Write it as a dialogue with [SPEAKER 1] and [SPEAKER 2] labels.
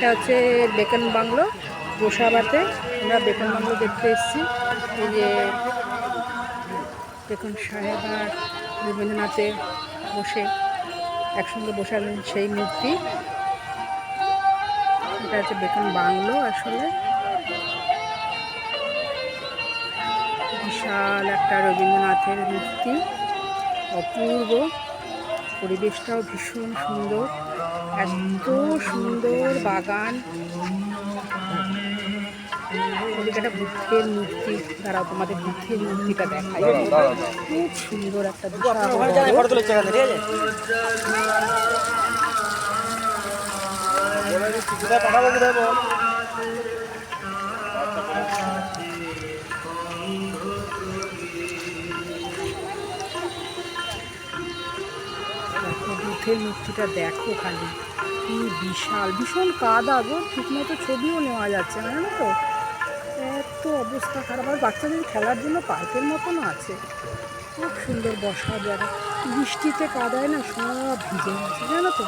[SPEAKER 1] এটা হচ্ছে beacon bungalow, গোসাবাতে। আমরা বেকন বাংলো দেখতে এসেছি। এই যে বেকন সাহেব আর রবীন্দ্রনাথে বসে একসঙ্গে বসালেন সেই মূর্তি। এটা হচ্ছে বেকন বাংলো আসলে। বিশাল একটা রবীন্দ্রনাথের মূর্তি, অপূর্ব। পরিবেশটাও ভীষণ সুন্দর। এত সুন্দর বাগান। একটা বুদ্ধের মূর্তি দাঁড়াও তোমাদের বুদ্ধের মূর্তিটা দেখাই। খুব সুন্দর একটা বিশাল বুদ্ধের মূর্তিটা দেখো খালি। কি বিশাল, ভীষণ কাদা গো, ঠিকমতো ছবিও নেওয়া যাচ্ছে না, জানো তো? এত অবস্থা খারাপ, আর বাচ্চাদের খেলার জন্য পার্কের মতন আছে। খুব সুন্দর বসা জায়গা। বৃষ্টিতে কাদায় না সব ভিজে গেছে, জানো তো?